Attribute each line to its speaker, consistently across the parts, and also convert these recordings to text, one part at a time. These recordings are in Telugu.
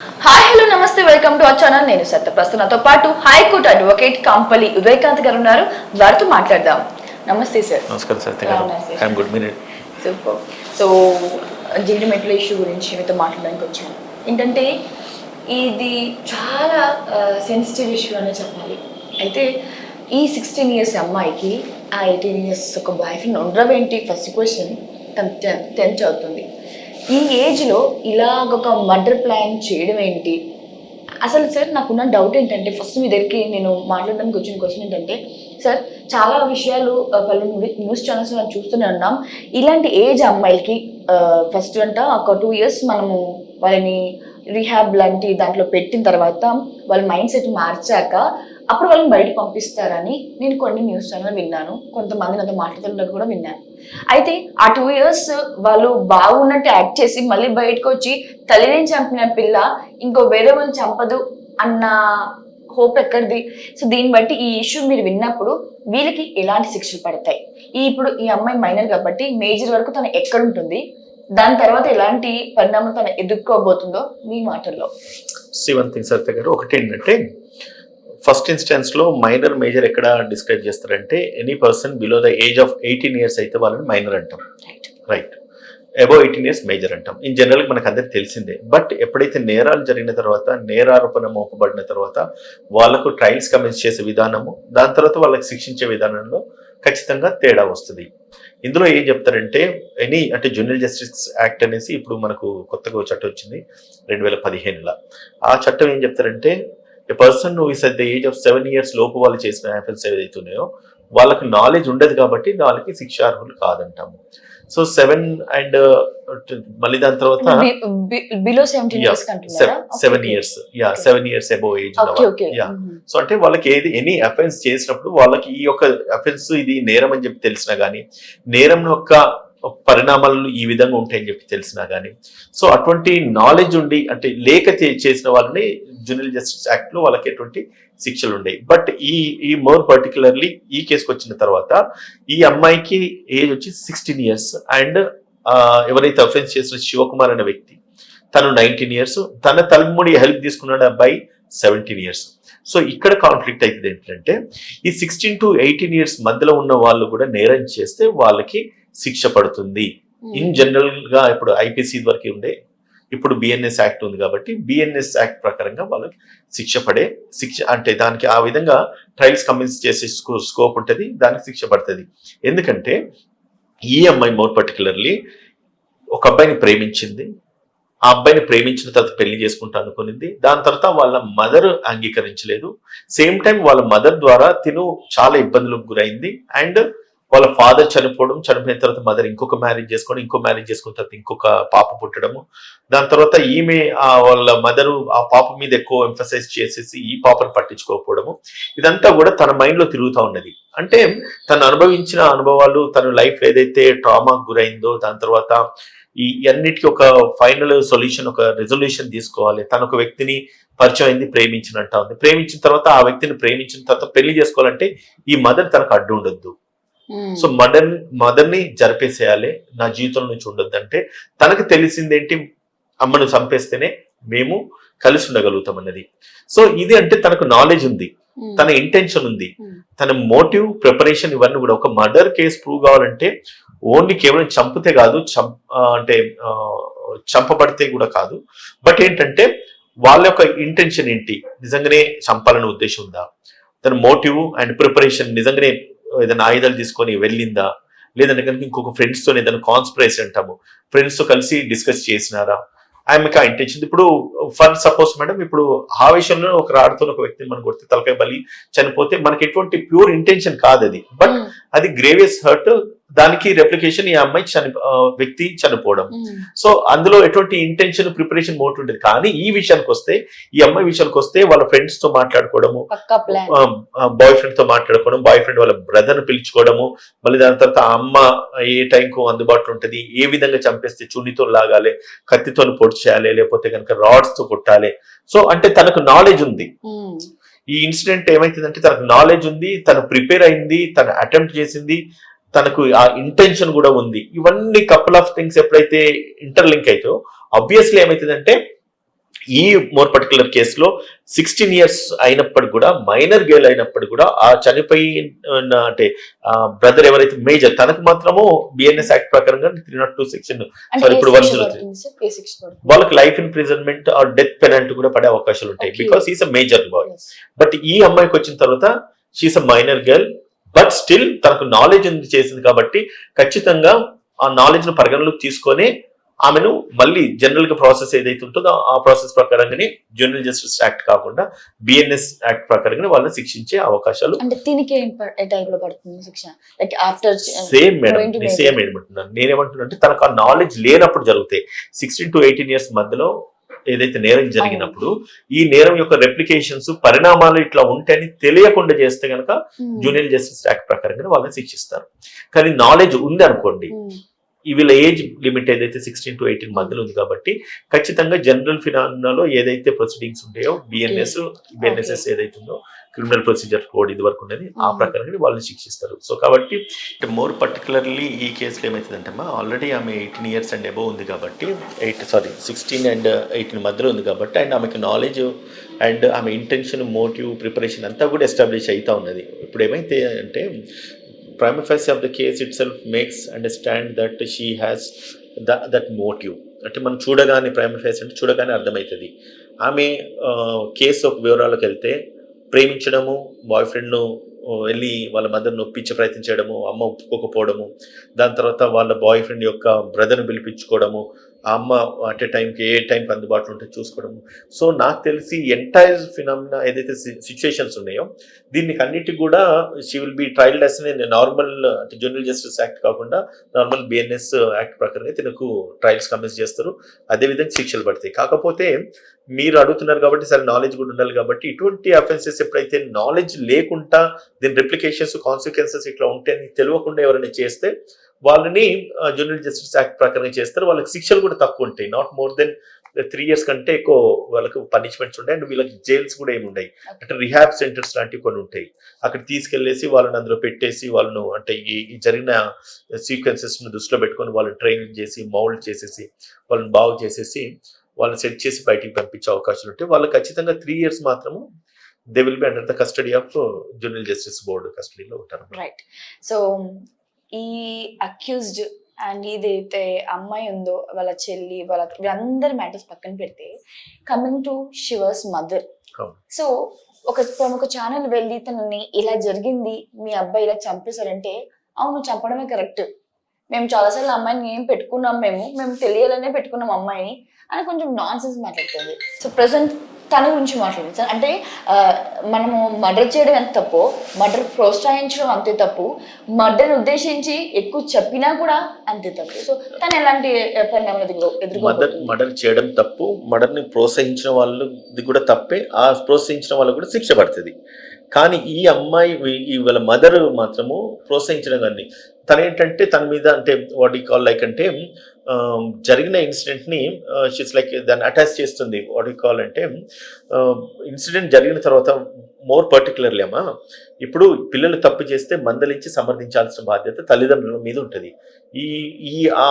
Speaker 1: హాయ్ హలో నమస్తే వెల్కమ్ టు అవర్ ఛానల్ నేను సత్య ప్రస్తుతంతో పాటు హైకోర్టు అడ్వకేట్ కంపలి ఉదయకాంత్ గారు ఉన్నారు. వారితో మాట్లాడదాం. నమస్తే సార్
Speaker 2: నమస్కారం Satya good minute
Speaker 1: super so Jeedimetla issue గురించి మీతో మాట్లాడడానికి వచ్చాను. ఏంటంటే ఇది చాలా సెన్సిటివ్ ఇష్యూ అనే చెప్పాలి. అయితే ఈ సిక్స్టీన్ ఇయర్స్ అమ్మాయికి ఆ ఎయిటీన్ ఇయర్స్ ఒక బాయ్ ఫ్రెండ్ ఉండడం ఏంటి? ఫస్ట్ క్వశ్చన్ టెన్త్ అవుతుంది ఈ ఏజ్లో ఇలాగ ఒక మర్డర్ ప్లాన్ చేయడం ఏంటి? అసలు సార్ నాకున్న డౌట్ ఏంటంటే ఫస్ట్ మీ దగ్గరికి నేను మాట్లాడడానికి వచ్చిన క్వశ్చన్ ఏంటంటే సార్ చాలా విషయాలు పలు న్యూస్ ఛానల్స్ మనం చూస్తూనే ఉన్నాం. ఇలాంటి ఏజ్ అమ్మాయిలకి ఫస్ట్ అంట ఒక టూ ఇయర్స్ మనము వాళ్ళని రీహాబ్ లాంటి దాంట్లో పెట్టిన తర్వాత వాళ్ళ మైండ్ సెట్ మార్చాక అప్పుడు వాళ్ళని బయట పంపిస్తారని నేను కొన్ని న్యూస్ ఛానల్ విన్నాను. కొంతమంది నాతో మాట్లాడుతున్నట్టు కూడా విన్నాను. అయితే ఆ టూ ఇయర్స్ వాళ్ళు బాగున్నట్టు యాక్ట్ చేసి మళ్ళీ బయటకు వచ్చి తల్లిని చంపిన పిల్ల ఇంకో వేరే వాళ్ళు చంపదు అన్న హోప్ ఎక్కడిది? సో దీన్ని బట్టి ఈ ఇష్యూ మీరు విన్నప్పుడు వీళ్ళకి ఎలాంటి శిక్షలు పడతాయి? ఈ ఇప్పుడు ఈ అమ్మాయి మైనర్ కాబట్టి మేజర్ వరకు తను ఎక్కడుంటుంది? దాని తర్వాత ఎలాంటి పరిణామం తను ఎదుర్కోబోతుందో మీ మాటల్లో.
Speaker 2: సి సత్య గారు ఒకటి ఏంటంటే ఫస్ట్ ఇన్స్టెన్స్లో మైనర్ మేజర్ ఎక్కడ డిస్క్రైబ్ చేస్తారంటే any person below the age of eighteen years అయితే వాళ్ళని మైనర్ అంటాం.
Speaker 1: Right
Speaker 2: above eighteen years major అంటాం. ఇన్ జనరల్ మనకు అందరికి తెలిసిందే. బట్ ఎప్పుడైతే నేరాలు జరిగిన తర్వాత నేరారోపణ మోపబడిన తర్వాత వాళ్ళకు ట్రయల్స్ కమెంట్స్ చేసే విధానము దాని తర్వాత వాళ్ళకి శిక్షించే విధానంలో ఖచ్చితంగా తేడా వస్తుంది. ఇందులో ఏం చెప్తారంటే ఎనీ అంటే జూనియర్ జస్టిస్ యాక్ట్ అనేసి ఇప్పుడు మనకు కొత్తగా చట్టం వచ్చింది రెండు వేల పదిహేనులో. ఆ చట్టం ఏం చెప్తారంటే a person is at the age of seven years లోపు వాళ్ళు చేసిన యాఫెన్స్ ఏదైతే ఉన్నాయో వాళ్ళకి నాలెడ్జ్ ఉండదు కాబట్టి వాళ్ళకి శిక్షార్హులు కాదంటాము. సో సెవెన్ అండ్ మళ్ళీ దాని తర్వాత seven years yeah. Seven years above age yeah so అంటే వాళ్ళకి ఏది ఎనీ అఫెన్స్ చేసినప్పుడు వాళ్ళకి ఈ యొక్క అఫెన్స్ ఇది నేరం అని చెప్పి తెలిసినా కానీ నేరం యొక్క పరిణామాలు ఈ విధంగా ఉంటాయని చెప్పి తెలిసినా కానీ సో అటువంటి నాలెడ్జ్ ఉండి అంటే లేక చేసిన వాళ్ళని జూనియర్ జస్టిస్ యాక్ట్లో వాళ్ళకి ఎటువంటి శిక్షలు ఉండేవి. బట్ ఈ ఈ మోర్ పర్టికులర్లీ ఈ కేసుకు వచ్చిన తర్వాత ఈ అమ్మాయికి ఏజ్ వచ్చి సిక్స్టీన్ ఇయర్స్ అండ్ ఎవరైతే అఫెన్స్ చేసిన శివకుమార్ అనే వ్యక్తి తను నైన్టీన్ ఇయర్స్. తన తలముడి హెల్ప్ తీసుకున్నాడు అబ్బాయి సెవెంటీన్ ఇయర్స్. సో ఇక్కడ కాన్ఫ్లిక్ట్ అవుతుంది ఏంటంటే ఈ సిక్స్టీన్ టు ఎయిటీన్ ఇయర్స్ మధ్యలో ఉన్న వాళ్ళు కూడా నేరం చేస్తే వాళ్ళకి శిక్ష పడుతుంది. ఇన్ జనరల్గా ఇప్పుడు ఐపీసీ వరకు ఉండే ఇప్పుడు బిఎన్ఎస్ యాక్ట్ ఉంది కాబట్టి బిఎన్ఎస్ యాక్ట్ ప్రకారంగా వాళ్ళకి శిక్ష పడే శిక్ష అంటే దానికి ఆ విధంగా ట్రయల్స్ కమిన్స్ చేసే స్కోప్ ఉంటుంది దానికి శిక్ష పడుతుంది. ఎందుకంటే ఈ అమ్మాయి మోర్ పర్టికులర్లీ ఒక అబ్బాయిని ప్రేమించింది ఆ అబ్బాయిని ప్రేమించిన తర్వాత పెళ్ళి చేసుకుంటా అనుకునింది దాని తర్వాత వాళ్ళ మదర్ అంగీకరించలేదు. సేమ్ టైం వాళ్ళ మదర్ ద్వారా తిను చాలా ఇబ్బందులకు గురైంది. అండ్ వాళ్ళ ఫాదర్ చనిపోవడం చనిపోయిన తర్వాత మదర్ ఇంకొక మ్యారేజ్ చేసుకోవడం ఇంకో మ్యారేజ్ చేసుకున్న తర్వాత ఇంకొక పాప పుట్టడము. దాని తర్వాత ఈమె ఆ వాళ్ళ మదరు ఆ పాప మీద ఎక్కువ ఎంఫసైజ్ చేసేసి ఈ పాపను పట్టించుకోకపోవడము. ఇదంతా కూడా తన మైండ్లో తిరుగుతూ ఉన్నది. అంటే తను అనుభవించిన అనుభవాలు తన లైఫ్ ఏదైతే ట్రామా గురైందో దాని తర్వాత ఈ అన్నిటికీ ఒక ఫైనల్ సొల్యూషన్ ఒక రెజల్యూషన్ తీసుకోవాలి. తన ఒక వ్యక్తిని పరిచయం అయింది ప్రేమించినట్టు ఉంది. ప్రేమించిన తర్వాత ఆ వ్యక్తిని ప్రేమించిన తర్వాత పెళ్ళి చేసుకోవాలంటే ఈ మదర్ తనకు అడ్డు ఉండొద్దు. సో మదర్ మదర్ని జరిపేసేయాలి. నా జీవితం నుంచి ఉండొద్దు అంటే తనకు తెలిసిందేంటి అమ్మను చంపేస్తేనే మేము కలిసి ఉండగలుగుతాం అన్నది సో ఇది అంటే తనకు నాలెడ్జ్ ఉంది. తన ఇంటెన్షన్ ఉంది. తన మోటివ్ ప్రిపరేషన్ ఇవన్నీ కూడా ఒక మర్డర్ కేసు ప్రూవ్ కావాలంటే ఓన్లీ కేవలం చంపితే కాదు అంటే చంపబడితే కూడా కాదు. బట్ ఏంటంటే వాళ్ళ యొక్క ఇంటెన్షన్ ఏంటి? నిజంగానే చంపాలనే ఉద్దేశం ఉందా? తన మోటివ్ అండ్ ప్రిపరేషన్ నిజంగానే ఏదైనా ఆయుధాలు తీసుకొని వెళ్ళిందా? లేదంటే కనుక ఇంకొక ఫ్రెండ్స్తో ఏదైనా కాన్స్పిరసీ అంటాము? ఫ్రెండ్స్తో కలిసి డిస్కస్ చేసినారా? ఆమెకి ఆ ఇంటెన్షన్ ఇప్పుడు ఫర్ సపోజ్ మేడం ఇప్పుడు ఆవేశంలో ఒక రాడుతో ఒక వ్యక్తిని మనం కొడితే తలకాయ బలి చనిపోతే మనకి ఎటువంటి ప్యూర్ ఇంటెన్షన్ కాదు అది బట్ అది గ్రేవియస్ హర్ట్ దానికి రెప్లికేషన్ ఈ అమ్మాయి చని వ్యక్తి చనిపోవడం. సో అందులో ఎటువంటి ఇంటెన్షన్ ప్రిపరేషన్ మోట్ ఉండేది. కానీ ఈ విషయానికి వస్తే ఈ అమ్మాయి విషయానికి వస్తే వాళ్ళ ఫ్రెండ్స్తో మాట్లాడుకోవడము బాయ్ ఫ్రెండ్తో మాట్లాడుకోవడం బాయ్ ఫ్రెండ్ వాళ్ళ బ్రదర్ పిలుచుకోవడము మళ్ళీ దాని తర్వాత అమ్మ ఏ టైంకు అందుబాటులో ఉంటుంది ఏ విధంగా చంపేస్తే చున్నితో లాగాలి కత్తితో పొడి చేయాలి లేకపోతే కనుక రాడ్స్తో కొట్టాలి. సో అంటే తనకు నాలెడ్జ్ ఉంది. ఈ ఇన్సిడెంట్ ఏమైతుందంటే తనకు నాలెడ్జ్ ఉంది తను ప్రిపేర్ అయింది తను అటెంప్ట్ చేసింది తనకు ఆ ఇంటెన్షన్ కూడా ఉంది ఇవన్నీ కపుల్ ఆఫ్ థింగ్స్ ఎప్పుడైతే ఇంటర్లింక్ అవుతాయో అబ్వియస్లీ ఏమైతుందంటే ఈ మోర్ పర్టికులర్ కేసులో సిక్స్టీన్ ఇయర్స్ అయినప్పటికి కూడా మైనర్ గేల్ అయినప్పటికి కూడా ఆ చనిపోయిన అంటే బ్రదర్ ఎవరైతే మేజర్ తనకు మాత్రము బిఎన్ఎస్ యాక్ట్ ప్రకారంగా త్రీ నాట్ టూ సెక్షన్ ఇప్పుడు
Speaker 1: పడుతుంది?
Speaker 2: వాళ్ళకి life imprisonment or death penalty కూడా పడే అవకాశాలు ఉంటాయి. Because is a major boy. But ఈ అమ్మాయికి వచ్చిన తర్వాత she's a minor girl but still తనకు నాలెడ్జ్ ఉంది చేసింది కాబట్టి ఖచ్చితంగా ఆ నాలెడ్జ్ను పరిగణలోకి తీసుకొని ఆమెను మళ్ళీ జనరల్గా ప్రాసెస్ ఏదైతే ఉంటుందో ఆ ప్రాసెస్ ప్రకారంగానే జనరల్ జస్టిస్ యాక్ట్ కాకుండా బిఎన్ఎస్ యాక్ట్ ప్రకారంగానే వాళ్ళని శిక్షించే అవకాశాలు
Speaker 1: అంటే దీనికి శిక్ష? Like after
Speaker 2: same madam same ఏమంటున్నాను అంటే తనకు ఆ నాలెడ్జ్ లేనప్పుడు జరుగుతాయి. సిక్స్టీన్ టు ఎయిటీన్ ఇయర్స్ మధ్యలో ఏదైతే నేరం జరిగినప్పుడు ఈ నేరం యొక్క రెప్లికేషన్స్ పరిణామాలు ఇట్లా ఉంటాయని తెలియకుండా చేస్తే గనక జూనియర్ జస్టిస్ యాక్ట్ ప్రకారంగా వాళ్ళని శిక్షిస్తారు. కానీ నాలెడ్జ్ ఉంది అనుకోండి. వీళ్ళ ఏజ్ లిమిట్ ఏదైతే సిక్స్టీన్ టు ఎయిటీన్ మధ్యలో ఉంది కాబట్టి ఖచ్చితంగా జనరల్ ఫినామినాలో ఏదైతే ప్రొసీడింగ్స్ ఉంటాయో బిఎన్ఎస్ బిఎన్ఎస్ఎస్ ఏదైతే ఉందో క్రిమినల్ ప్రొసీజర్ కోడ్ ఇది వరకు ఉన్నది ఆ
Speaker 1: Mm.
Speaker 2: ప్రకారంగా వాళ్ళని శిక్షిస్తారు. సో కాబట్టి మోర్ పర్టికులర్లీ ఈ కేసులో ఏమవుతుందంటే ఆల్రెడీ ఆమె ఎయిటీన్ ఇయర్స్ అండ్ అబోవ్ ఉంది కాబట్టి eight sorry sixteen and eighteen మధ్యలో ఉంది కాబట్టి అండ్ ఆమెకి నాలెడ్జ్ అండ్ ఆమె ఇంటెన్షన్ మోటివ్ ప్రిపరేషన్ అంతా కూడా ఎస్టాబ్లిష్ అవుతా ఉన్నది. ఇప్పుడు ఏమైతే అంటే prima facie of the case itself makes understand that she has the that motive. అంటే మనం చూడగానే ప్రైమ ఫేస్ అంటే చూడగానే అర్థమవుతుంది. ఆమె కేసు ఒక వివరాలకు వెళ్తే ప్రేమించడము బాయ్ ఫ్రెండ్ను వెళ్ళి వాళ్ళ మదర్ను ఒప్పించే ప్రయత్నం చేయడము అమ్మ ఒప్పుకోకపోవడము దాని తర్వాత వాళ్ళ బాయ్ ఫ్రెండ్ యొక్క బ్రదర్ని పిలిపించుకోవడము ఆ అమ్మ అట్ టైంకి ఏ టైంకి అందుబాటులో ఉంటే చూసుకోవడం సో నాకు తెలిసి ఎంటైర్ ఫినామినా ఏదైతే సిచ్యుయేషన్స్ ఉన్నాయో దీనికి అన్నిటికి కూడా she will be trialled as normal అంటే జనరల్ జస్టిస్ యాక్ట్ కాకుండా నార్మల్ బిఎన్ఎస్ యాక్ట్ ప్రకారంగా తినకు ట్రయల్స్ కమిన్స్ చేస్తారు. అదేవిధంగా శిక్షలు పడతాయి. కాకపోతే మీరు అడుగుతున్నారు కాబట్టి సరే నాలెడ్జ్ కూడా ఉండాలి కాబట్టి ఇటువంటి అఫెన్సెస్ ఎప్పుడైతే నాలెడ్జ్ లేకుండా దీని రిప్లికేషన్స్ కాన్సిక్వెన్సెస్ ఇట్లా ఉంటే తెలియకుండా ఎవరైనా చేస్తే వాళ్ళని జూనియర్ జస్టిస్ యాక్ట్ ప్రకారం చేస్తారు. వాళ్ళకి శిక్షలు కూడా తక్కువ ఉంటాయి. Not more than three years కంటే ఎక్కువ వాళ్ళకు పనిష్మెంట్స్ ఉంటాయి. అండ్ వీళ్ళకి జైల్స్ కూడా ఏమి ఉంటాయి అంటే రిహాబ్ సెంటర్స్ లాంటివి కొన్ని ఉంటాయి. అక్కడ తీసుకెళ్ళేసి వాళ్ళని అందులో పెట్టేసి వాళ్ళను అంటే ఈ ఈ జరిగిన సీక్వెన్సెస్ను దృష్టిలో పెట్టుకొని వాళ్ళని ట్రైనింగ్ చేసి మౌల్డ్ చేసేసి వాళ్ళని బాగు చేసేసి వాళ్ళని సెట్ చేసి బయటికి పంపించే అవకాశాలు ఉంటాయి. వాళ్ళు ఖచ్చితంగా త్రీ ఇయర్స్ మాత్రము they will be under the custody of junior justice board కస్టడీలో ఉంటారు.
Speaker 1: రైట్ సో ఈ అక్యూజ్డ్ అండ్ ఇదైతే అమ్మాయి ఉందో వాళ్ళ చెల్లి వాళ్ళ వీళ్ళందరి మ్యాటర్స్ పక్కన పెడితే కమింగ్ టు శివర్స్ మదర్. సో ఒక ప్రముఖ ఛానల్ వెళ్ళి తనని ఇలా జరిగింది మీ అబ్బాయి ఇలా చంపేశారంటే అవును చంపడమే కరెక్ట్ మేము చాలాసార్లు అమ్మాయిని ఏం పెట్టుకున్నాం మేము మేము తెలియాలనే పెట్టుకున్నాం అమ్మాయిని అని కొంచెం నాన్ సెన్స్ మాట్లాడుతుంది. సో ప్రజెంట్ తన గురించి మాట్లాడింది సార్ అంటే మనము మర్డర్ చేయడం ఎంత తప్పు మర్డర్ ప్రోత్సహించడం అంతే తప్పు మర్డర్ ఉద్దేశించి ఎక్కువ చెప్పినా కూడా అంతే తప్పు. సో తను ఎలాంటి పరిణామాలు ఎదుర్కో
Speaker 2: మర్డర్ మర్డర్ చేయడం తప్పు మర్డర్ని ప్రోత్సహించిన వాళ్ళది కూడా తప్పే ఆ ప్రోత్సహించిన వాళ్ళకు కూడా శిక్ష పడుతుంది. కానీ ఈ అమ్మాయి వాళ్ళ మదర్ మాత్రము ప్రోత్సహించడం కానీ తను ఏంటంటే తన మీద అంటే వాట్ ఈ కాల్ లైక్ అంటే జరిగిన ఇన్సిడెంట్ని షీస్ లైక్ దాన్ని అటాచ్ చేస్తుంది. వాట్ ఈ కాల్ అంటే ఇన్సిడెంట్ జరిగిన తర్వాత మోర్ పర్టికులర్లీ అమ్మా ఇప్పుడు పిల్లలు తప్పు చేస్తే మందలించి సమర్థించాల్సిన బాధ్యత తల్లిదండ్రుల మీద ఉంటుంది. ఈ ఈ ఆ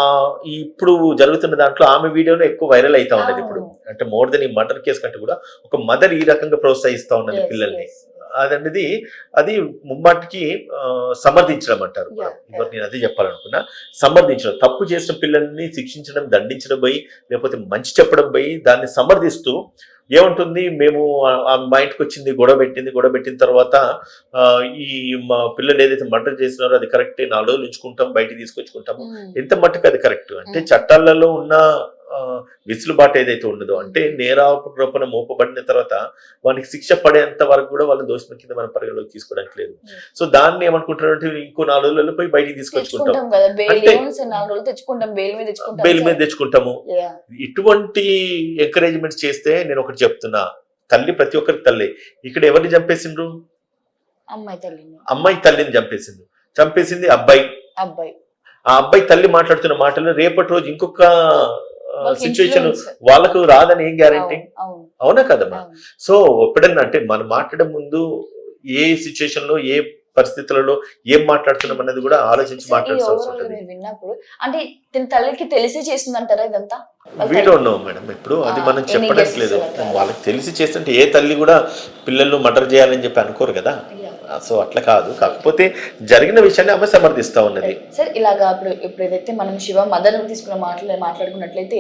Speaker 2: ఈ ఇప్పుడు జరుగుతున్న దాంట్లో ఆమె వీడియోలో ఎక్కువ వైరల్ అవుతా ఉన్నది ఇప్పుడు. అంటే మోర్ దెన్ ఈ మర్డర్ కేసు కంటే కూడా ఒక మదర్ ఈ రకంగా ప్రోత్సహిస్తా ఉన్నది పిల్లల్ని. అదనేది అది ముమ్మాటికి ఆ, సమర్థించడం అంటారు. ఇవాళ నేను అదే చెప్పాలనుకున్నా సమర్థించడం తప్పు చేసిన పిల్లల్ని శిక్షించడం దండించడం పోయి లేకపోతే మంచి చెప్పడం పోయి దాన్ని సమర్థిస్తూ ఏముంటుంది మేము మా ఇంటికి వచ్చింది గొడవ పెట్టింది గొడవ పెట్టిన తర్వాత ఈ మా పిల్లలు ఏదైతే మర్డర్ చేసినారో అది కరెక్టే నాలుగు రోజులు ఉంచుకుంటాం బయటికి తీసుకొచ్చుకుంటాము. ఎంత మట్టుకు అది కరెక్ట్ అంటే. చట్టాలలో ఉన్న వెసులుబాటు ఏదైతే ఉండదో అంటే నేరారోపణ మోపబడిన తర్వాత వానికి శిక్ష పడేంత వరకు కూడా వాళ్ళ దోషం కింద మనం పరిగణలోకి తీసుకోవడానికి లేదు. సో దాన్ని ఏమనుకుంటున్నారంటే ఇంకో నాలుగు రోజుల్లో పోయి బయటికి తీసుకొచ్చుకుంటాం
Speaker 1: బెయిల్
Speaker 2: అంటే-
Speaker 1: మీద.
Speaker 2: తెచ్చుకుంటాము. ఇటువంటి ఎంకరేజ్మెంట్స్ చేస్తే నేను ఒకటి చెప్తున్నా. తల్లి ప్రతి ఒక్కరికి తల్లి. ఇక్కడ ఎవరిని చంపేసిండ్రు?
Speaker 1: అమ్మాయి తల్లిని.
Speaker 2: అమ్మాయి తల్లిని చంపేసింది చంపేసింది అబ్బాయి.
Speaker 1: అబ్బాయి.
Speaker 2: ఆ అబ్బాయి తల్లి మాట్లాడుతున్న మాటలు రేపటి రోజు ఇంకొక సిచ్యువేషన్. వాళ్ళకు రాదని ఏం గ్యారంటీ
Speaker 1: అవును,
Speaker 2: కదమ్మా. సో ఎప్పుడన్నా అంటే మనం మాట్లాడే ముందు ఏ సిచ్యుయేషన్లో ఏ పరిస్థితులలో ఏం మాట్లాడుతున్నాం అన్నది కూడా ఆలోచించి మాట్లాడాల్సి ఉంటుంది.
Speaker 1: విన్నప్పుడు అంటే తన తల్లికి తెలిసి చేస్తుందంటారా ఇదంతా?
Speaker 2: వీ డోంట్ నో మేడం ఇప్పుడు అది మనం చెప్పడానికి
Speaker 1: guesses
Speaker 2: లేదు? వాళ్ళకి తెలిసి చేస్తుంటే ఏ తల్లి కూడా పిల్లలు మర్డర్ చేయాలని చెప్పి అనుకోరు కదా. సో అట్లా కాదు. కాకపోతే జరిగిన విషయాన్ని ఆమె సమర్థిస్తా ఉన్నది.
Speaker 1: సార్ ఇలాగా ఇప్పుడు ఇప్పుడు ఏదైతే మనం శివ మదర్ తీసుకున్న మాటలు మాట్లాడుకున్నట్లయితే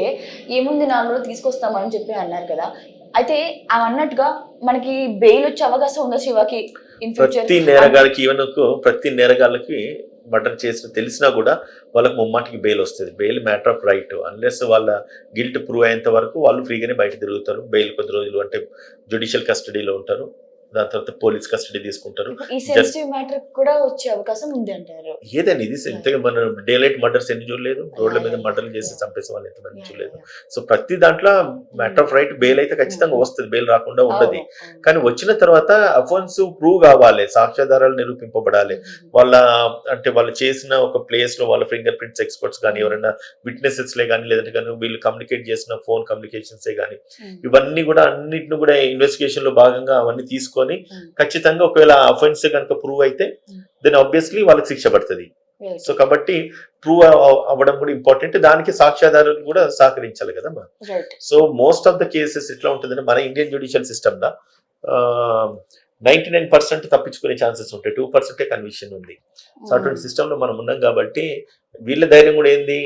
Speaker 1: ఏముంది నాలుగు తీసుకొస్తామని చెప్పి అన్నారు కదా. అయితే అన్నట్టుగా మనకి బెయిల్ వచ్చే అవకాశం ఉందా శివకి
Speaker 2: ప్రతి నేరగాళ్ళకి ఈవెన్ ప్రతి నేరగాళ్ళకి మర్డర్ చేసిన తెలిసినా కూడా వాళ్ళకి ముమ్మాటికి బెయిల్ వస్తుంది. Bail matter of right unless వాళ్ళ గిల్ట్ ప్రూవ్ అయ్యేంత వరకు వాళ్ళు ఫ్రీగానే బయట తిరుగుతారు. బెయిల్ కొద్ది రోజులు అంటే జుడిషియల్ కస్టడీలో ఉంటారు. దాని తర్వాత పోలీస్ కస్టడీ తీసుకుంటారు.
Speaker 1: ఈ సెన్సిటివ్ మ్యాటర్ కూడా వచ్చే అవకాశం ఉంది అంటారు.
Speaker 2: ఏదండి ఇది? ఇంతగా మన డే లైట్ మర్డర్స్ ఎన్ని చూడలేదు? రోడ్ల మీద మర్డర్లు చేసి చంపేసే వాళ్ళు ఎంతమంది చూడలేదు. సో ప్రతి దాంట్లో మ్యాటర్ ఆఫ్ రైట్ బెయిల్ అయితే ఖచ్చితంగా వస్తుంది. బెయిల్ రాకుండా ఉండదు.
Speaker 1: అవును, అవును.
Speaker 2: కానీ వచ్చిన తర్వాత అఫోన్స్ ప్రూవ్ కావాలి. సాక్ష్యాధారాలు నిరూపింపబడాలి. వాళ్ళ అంటే వాళ్ళు చేసిన ఒక ప్లేస్లో వాళ్ళ ఫింగర్ ప్రింట్స్ ఎక్స్పర్ట్స్ కానీ ఎవరైనా విట్నెసెస్ లే కానీ లేదంటే కానీ వీళ్ళు కమ్యూనికేట్ చేసిన ఫోన్ కమ్యూనికేషన్స్ కానీ ఇవన్నీ కూడా అన్నిటిని కూడా ఇన్వెస్టిగేషన్లో భాగంగా అవన్నీ తీసుకొని
Speaker 1: ఉమ్,
Speaker 2: ఖచ్చితంగా ఒకవేళ అఫెన్స్ కనుక ప్రూవ్ అయితే
Speaker 1: Hmm.
Speaker 2: దెన్ ఆబ్వియస్లీ వాళ్ళకి శిక్ష పడుతుంది. సో కాబట్టి ప్రూవ్ అవ్వడం కూడా ఇంపార్టెంట్ దానికి సాక్ష్యాధారాలు కూడా సహకరించాలి కదమ్మా so most of the cases ఎట్లా ఉంటుందంటే మన ఇండియన్ జ్యుడిషియల్ సిస్టమ్ దా నైన్టీ నైన్ పర్సెంట్ తప్పించుకునే ఛాన్సెస్ ఉంటాయి. టూ పర్సెంటే కన్విక్షన్ ఉంది. సో అటువంటి సిస్టమ్లో మనం ఉన్నాం కాబట్టి వీళ్ళ ధైర్యం కూడా ఏంది?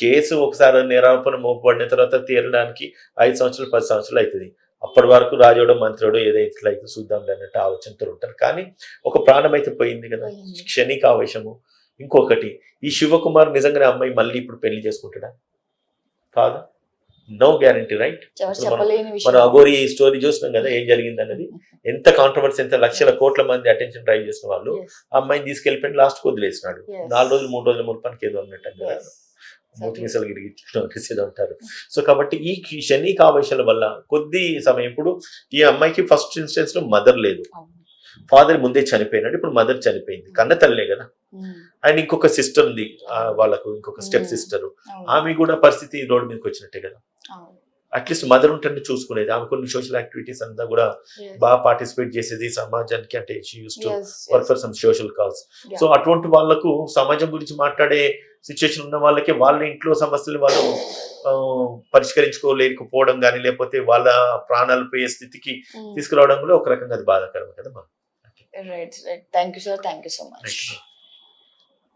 Speaker 2: కేసు ఒకసారి నేరాపణ మోపబడిన తర్వాత తీరడానికి ఐదు సంవత్సరాలు పది సంవత్సరాలు అవుతుంది. అప్పటి వరకు రాజోడో మంత్రోడో ఏదైతే అయితే చూద్దాం అన్నట్టు ఆలోచనతో ఉంటారు. కానీ ఒక ప్రాణం అయితే పోయింది కదా. క్షణిక ఆవేశము. ఇంకొకటి ఈ శివకుమార్ నిజంగానే అమ్మాయి మళ్ళీ ఇప్పుడు పెళ్ళి చేసుకుంటాడా? కాదు. No guarantee right? మనం- అగోరి స్టోరీ చూసినాం కదా ఏం జరిగింది అన్నది. ఎంత కాంట్రవర్సీ ఎంత లక్షల కోట్ల మంది అటెన్షన్ డ్రైవ్ చేసిన వాళ్ళు అమ్మాయిని తీసుకెళ్ళిపోయి లాస్ట్ వదిలేసినాడు. నాలుగు రోజులు మూడు రోజుల మునుపానికి ఏదో అన్నట్టు కదా.
Speaker 1: Yes.
Speaker 2: మూతి మీసాలు గిరిగి నోటీస్ ఏదో అంటారు సో కాబట్టి ఈ క్షణిక ఆవేశాల వల్ల కొద్ది సమయం ఇప్పుడు ఈ అమ్మాయికి ఫస్ట్ ఇన్స్టెన్స్లో మదర్ లేదు. ఫాదర్ ముందే చనిపోయినాడు. ఇప్పుడు మదర్ చనిపోయింది. కన్న తల్లే కదా. అండ్ ఇంకొక సిస్టర్ ఉంది. వాళ్ళకు ఇంకొక స్టెప్. సిస్టర్ ఆమె కూడా పరిస్థితి రోడ్డు మీదకి వచ్చినట్టే కదా. అట్లీస్ట్ మదర్ ఉంటే చూసుకునేది. ఆమె కొన్ని సోషల్ యాక్టివిటీస్ అంతా కూడా బాగా పార్టిసిపేట్ చేసేది సమాజానికి. అంటే use to work. For some social
Speaker 1: Yeah.
Speaker 2: So అటువంటి వాళ్ళకు సమాజం గురించి మాట్లాడే సిచ్యువేషన్ ఉన్న వాళ్ళకి వాళ్ళ ఇంట్లో సమస్యలు వాళ్ళు పరిష్కరించుకోలేకపోవడం కానీ లేకపోతే వాళ్ళ ప్రాణాలు పోయే స్థితికి
Speaker 1: ఉమ్,
Speaker 2: తీసుకురావడం కూడా ఒక రకంగా అది బాధాకరం కదా
Speaker 1: right right thank you sir thank you so much.